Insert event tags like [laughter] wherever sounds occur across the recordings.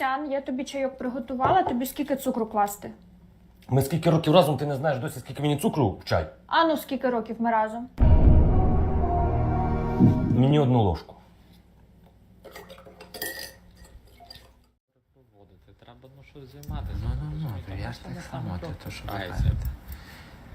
Костян, я тобі чайок приготувала, тобі скільки цукру класти? Ми скільки років разом, ти не знаєш досі, скільки мені цукру в чай? А ну скільки років ми разом? Мені одну ложку. Треба ну щось займатися. Ну, ну, ну, я ж так само, ти то, що.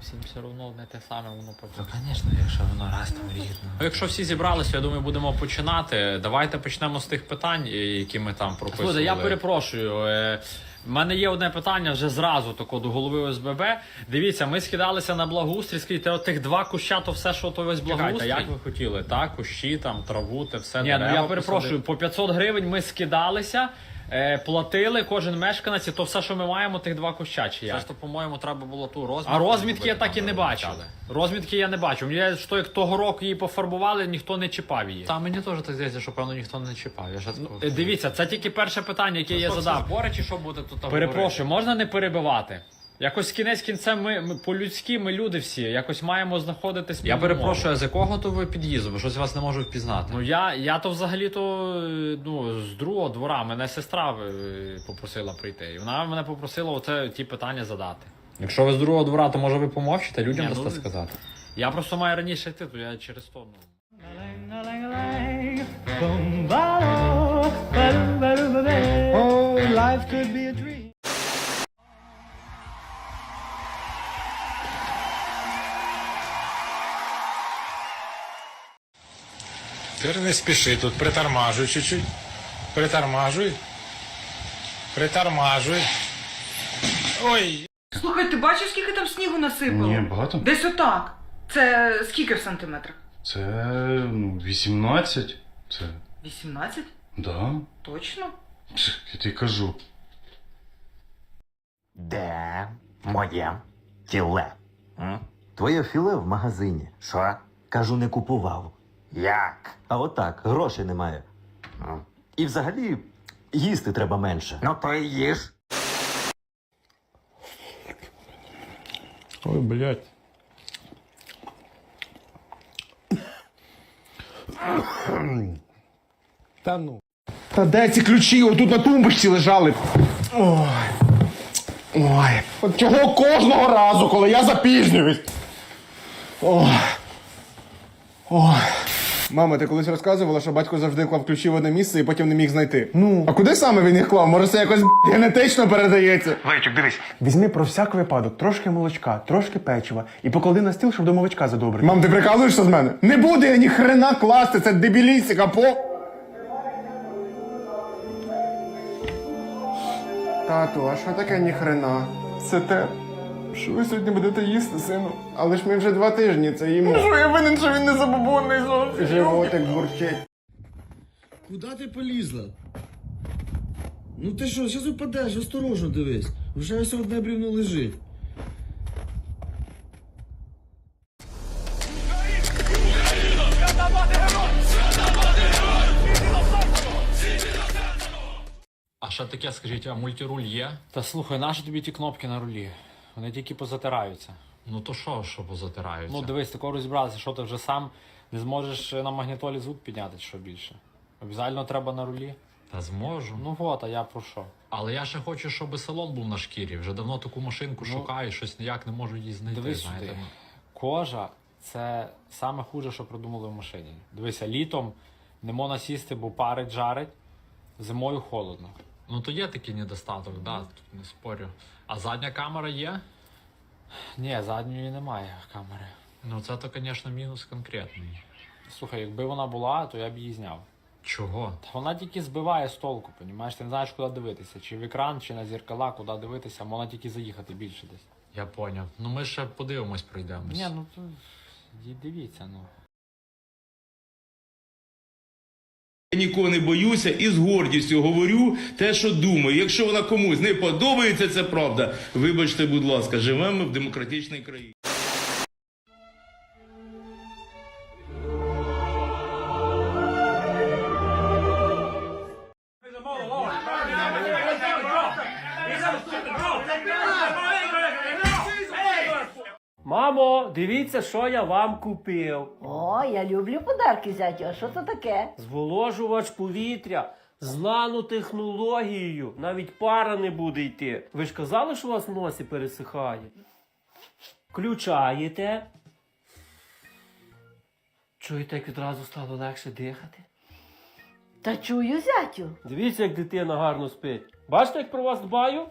Всім все одно одне те саме воно То, повторюється. звісно, якщо воно раз там. Ну, Ну. Якщо всі зібралися, я думаю, будемо починати. Давайте почнемо з тих питань, е, які ми там прописували. Слухайте, я перепрошую. е, В мене є одне питання вже зразу тако до голови ОСББ. Дивіться, ми скидалися на благоустрій, скажіть, от тих два куща, то все, що то весь Чекайте, благоустрій. як ви хотіли, так? Кущі, там, траву, те все Ні, ну дерева я перепрошую, посадити? по 500 гривень ми скидалися, е, платили кожен мешканець, і то все, що ми маємо, тих два куща чи як. Просто, по-моєму, треба було ту розмітку. А розмітки я так і там, не бачив. Розмітки я не бачив. Я що як того року її пофарбували, ніхто не чіпав її. Та мені теж так здається, що певно ніхто не чіпав. Я ж такого- Е, Дивіться, це тільки перше питання, яке я Що, задав. всі збори чи що буде тут? Перепрошую, можна не перебивати? Якось кінець кінцем ми, ми по-людськи, ми люди всі, якось маємо знаходитись. Я між перепрошую, а з якого то ви під'їзду? Бо щось вас не можу впізнати. Ну я, я то взагалі то ну, з другого двора мене сестра е, попросила прийти. І вона мене попросила оце ті питання задати. Якщо ви з другого двора, то може ви помовчите людям Ні, дасте ну, сказати. Я просто маю раніше йти, то я через то. Ну. Oh, life could be Тепер не спіши тут, притормажуй чуть-чуть. Притормажуй. Притормажуй. Ой. Слухай, ти бачиш, скільки там снігу насипало? Ні, багато. Десь отак. Це скільки в сантиметрах? Це ну, 18. Це. 18? Да. Точно? Це, я тобі кажу. Де моє тіле? М? Твоє філе в магазині. Що? Кажу, не купував. Як? А отак, грошей немає. І взагалі їсти треба менше. Ну то і їж. Ой, блядь. Та ну. Та де ці ключі? Отут на тумбочці лежали. Ой. Ой. От чого кожного разу, коли я запізнююсь? Ой. Ой. Мама, ти колись розказувала, що батько завжди клав ключі в одне місце і потім не міг знайти. Ну. А куди саме він їх клав? Може, це якось б**, генетично передається? Лейчик, дивись. Візьми про всяк випадок трошки молочка, трошки печива і поклади на стіл, щоб до молочка задобрити. Мам, ти прикалуєшся з мене? Не буде я ні хрена класти, це дебілістика, по. Тату, а що таке ні хрена? Це те, що ви сьогодні будете їсти, сину. Але ж ми вже два тижні це їмо. Ну що я винен, що він не забобонний зовсім? Животик бурчить. Куда ти полізла? Ну ти що, зараз упадеш, осторожно дивись. Вже ось одне брівно лежить. А що таке, скажіть, а мультируль є? Та слухай, наші тобі ті кнопки на рулі? Вони тільки позатираються. Ну то що, що позатираються? Ну дивись, такого розібратися, що ти вже сам не зможеш на магнітолі звук підняти, що більше. Обязально треба на рулі. Та зможу. Ну от, а я про що? Але я ще хочу, щоб салон був на шкірі. Вже давно таку машинку Ну, шукаю, щось ніяк не можу її знайти. Дивись знаєте. сюди. Кожа це саме хуже, що придумали в машині. Дивися, літом не можна сісти, бо парить, жарить, зимою холодно. Ну то є такий недостаток, да, тут не спорю. А задня камера є? Ні, задньої немає камери. Ну це то, звісно, мінус конкретний. Слухай, якби вона була, то я б її зняв. Чого? Та вона тільки збиває з толку, понімаєш? Ти не знаєш, куди дивитися. Чи в екран, чи на зеркала, куди дивитися, можна тільки заїхати більше десь. Я поняв. Ну ми ще подивимось, пройдемось. Ні, ну то дивіться, ну. Я нікого не боюся і з гордістю говорю те, що думаю. Якщо вона комусь не подобається, це правда. Вибачте, будь ласка, живемо в демократичній країні. Мамо, дивіться, що я вам купив. О, я люблю подарки зятю. А що це таке? Зволожувач повітря. З нанотехнологією навіть пара не буде йти. Ви ж казали, що у вас в носі пересихає. Включаєте. Чуєте, як відразу стало легше дихати? Та чую, зятю. Дивіться, як дитина гарно спить. Бачите, як про вас дбаю?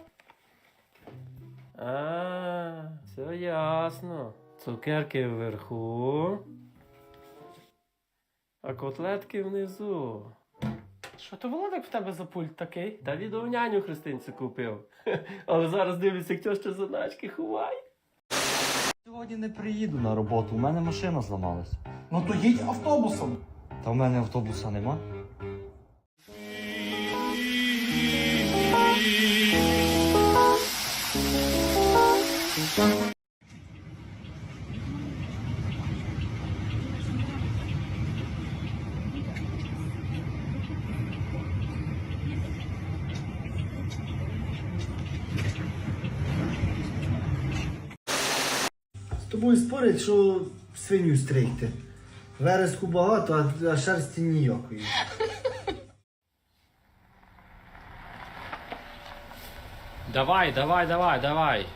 А, все ясно. Цукерки вверху. А котлетки внизу. Що то було так в тебе за пульт такий? Та відео няню Христинці купив. [laughs] Але зараз дивлюся, як тьоща заначки ховає. Сьогодні не приїду на роботу, у мене машина зламалась. Ну то їдь автобусом. Та в мене автобуса нема. З тобою спорять, що свиню стригти. Вереску багато, а шерсті ніякої. Давай, давай, давай, давай.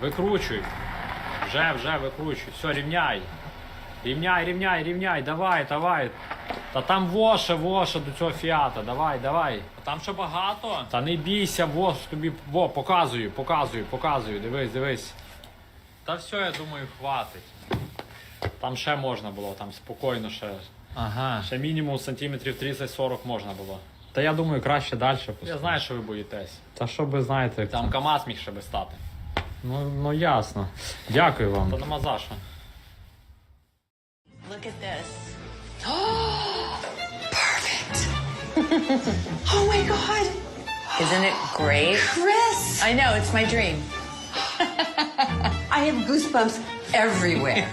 Викручуй. Вже, вже викручуй. Все, рівняй. Рівняй, рівняй, рівняй, давай, давай. Та там воше, воше до цього фіата. Давай, давай. Там ще багато. Та не бійся, вош тобі. Во, показую, показую, показую. Дивись, дивись. Та все, я думаю, хватить. Там ще можна було, там спокійно ще. Ага. Ще мінімум сантиметрів 30-40 можна було. Та я думаю, краще далі. Я знаю, що ви боїтесь. Та що ви знаєте, Там КАМАЗ міг ще би стати. Ну, ну ясно. Дякую вам. Та нема за що. Look at this. Perfect. oh my god. Isn't it great? Chris! I know, it's my dream. I have goosebumps everywhere.